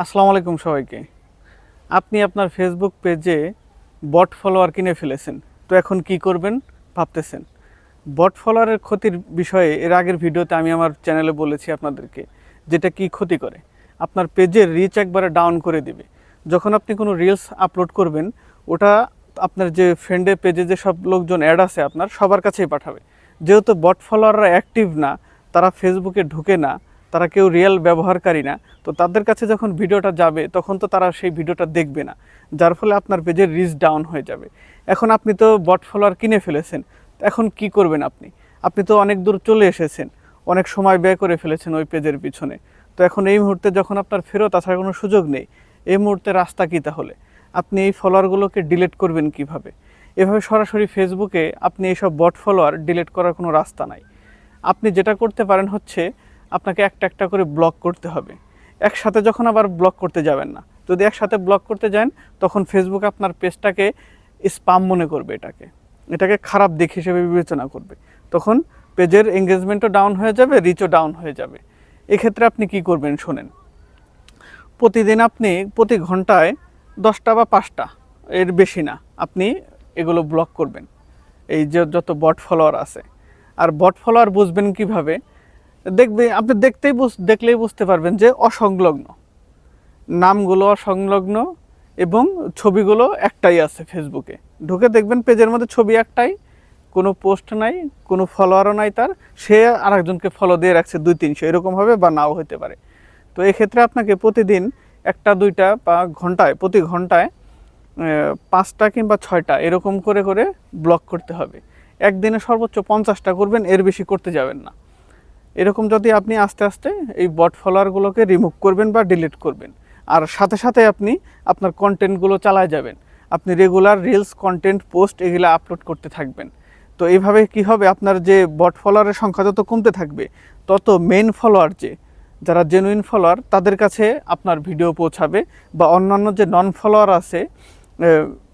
আসসালামু আলাইকুম সবাইকে। আপনি আপনার ফেসবুক পেজে বট ফলোয়ার কিনে ফেলেছেন। তো এখন কি করবেন? ভাবতেছেন। বট ফলোয়ারের ক্ষতির বিষয়ে এর আগের ভিডিওতে আমি আমার চ্যানেলে বলেছি আপনাদেরকে, যেটা কি ক্ষতি করে। আপনার পেজের রিচ একবারে ডাউন করে দিবে। যখন আপনি কোনো রিলস আপলোড করবেন, ওটা আপনার যে ফ্রেন্ডের পেজে যে সব লোকজন অ্যাড আছে আপনার, সবার কাছেই পাঠাবে। যেহেতু বট ফলোয়াররা অ্যাক্টিভ না, তারা ফেসবুকে ঢুকে না তারা কেউ রিয়েল ব্যবহারকারী না, তো তাদের কাছে যখন ভিডিওটা যাবে, তখন তো তারা সেই ভিডিওটা দেখবে না, যার ফলে আপনার পেজের রিচ ডাউন হয়ে যাবে। এখন আপনি তো বট ফলোয়ার কিনে ফেলেছেন এখন কি করবেন আপনি? আপনি তো অনেক দূর চলে এসেছেন, অনেক সময় ব্যয় করে ফেলেছেন ওই পেজের পিছনে, তো এখন এই মুহূর্তে যখন আপনার ফেরত আসার কোনো সুযোগ নেই, এই মুহূর্তে রাস্তা কী তাহলে? আপনি এই ফলোয়ারগুলোকে ডিলিট করবেন কীভাবে? এভাবে সরাসরি ফেসবুকে আপনি এইসব বট ফলোয়ার ডিলিট করার কোনো রাস্তা নাই। আপনি যেটা করতে পারেন হচ্ছে আপনাকে একটা একটা করে ব্লক করতে হবে। একসাথে যখন আবার ব্লক করতে যাবেন না। যদি একসাথে ব্লক করতে যান, তখন ফেসবুক আপনার পেজটাকে স্পাম মনে করবে এটাকে। এটাকে খারাপ দিক হিসেবে বিবেচনা করবে। তখন পেজের এঙ্গেজমেন্টও ডাউন হয়ে যাবে রিচও ডাউন হয়ে যাবে। এক্ষেত্রে আপনি কি করবেন শোনেন। প্রতিদিন আপনি প্রতি ঘন্টায় দশটা বা পাঁচটা, এর বেশি না, আপনি এগুলো ব্লক করবেন। এই যে যত বট ফলোয়ার আছে। আর বট ফলোয়ার বুঝবেন কীভাবে? দেখবে, আপনি দেখতেই দেখলেই বুঝতে পারবেন যে অসংলগ্ন। নামগুলো অসংলগ্ন এবং ছবিগুলো একটাই আছে ফেসবুকে। ঢুকে দেখবেন পেজের মধ্যে ছবি একটাই, কোনো পোস্ট নাই, কোনো ফলোয়ারও নাই তার, সে আরেকজনকে ফলো দিয়ে রাখছে দুই তিনশো, এরকম হবে বা নাও হতে পারে। তো এক্ষেত্রে আপনাকে প্রতিদিন একটা, দুইটা বা ঘন্টায়, প্রতি ঘন্টায় পাঁচটা কিংবা ছয়টা এরকম করে করে ব্লক করতে হবে। একদিনে সর্বোচ্চ পঞ্চাশটা করবেন, এর বেশি করতে যাবেন না। এরকম যদি আপনি আস্তে আস্তে এই বট ফলোয়ারগুলোকে রিমুভ করবেন বা ডিলিট করবেন, আর সাথে সাথে আপনি আপনার কন্টেন্টগুলো চালায় যাবেন। আপনি রেগুলার রিলস কন্টেন্ট পোস্ট এগুলো আপলোড করতে থাকবেন। তো এইভাবে কি হবে? আপনার যে বট ফলোয়ারের সংখ্যা যত কমতে থাকবে, তত মেন ফলোয়ার যে, যারা জেনুইন ফলোয়ার তাদের কাছে আপনার ভিডিও পৌঁছাবে বা অন্যান্য যে নন ফলোয়ার আছে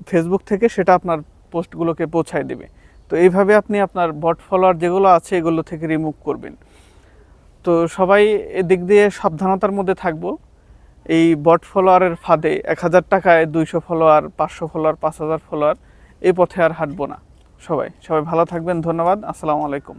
ফেসবুক থেকে সেটা আপনার পোস্টগুলোকে পৌঁছায় দেবে। তো এইভাবে আপনি আপনার বট ফলোয়ার যেগুলো আছে, এগুলো থেকে রিমুভ করবেন। তো সবাই এদিক দিয়ে সাবধানতার মধ্যে থাকব। এই বট ফলোয়ারের ফাঁদে এক হাজার টাকায় দুইশো ফলোয়ার পাঁচশো ফলোয়ার পাঁচ হাজার ফলোয়ার এই পথে আর হাঁটবো না। সবাই সবাই ভালো থাকবেন, ধন্যবাদ, আসসালামু আলাইকুম।